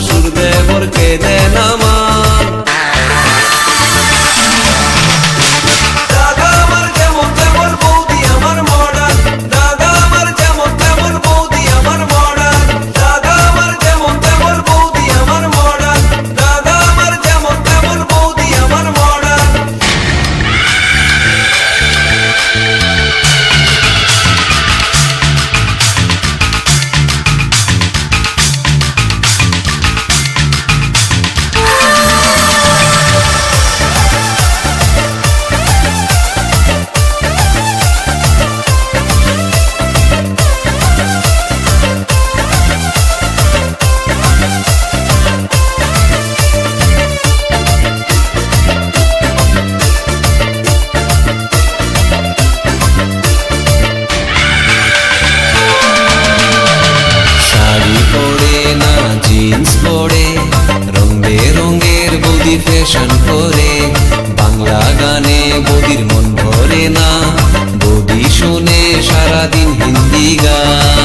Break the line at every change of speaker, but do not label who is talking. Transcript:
ননদ শাশুর দেবরকে দেয় না মান ভীষণ করে বাংলা গানে বদির মন ভরে না। বদি শুনে সারাদিন হিন্দি গান।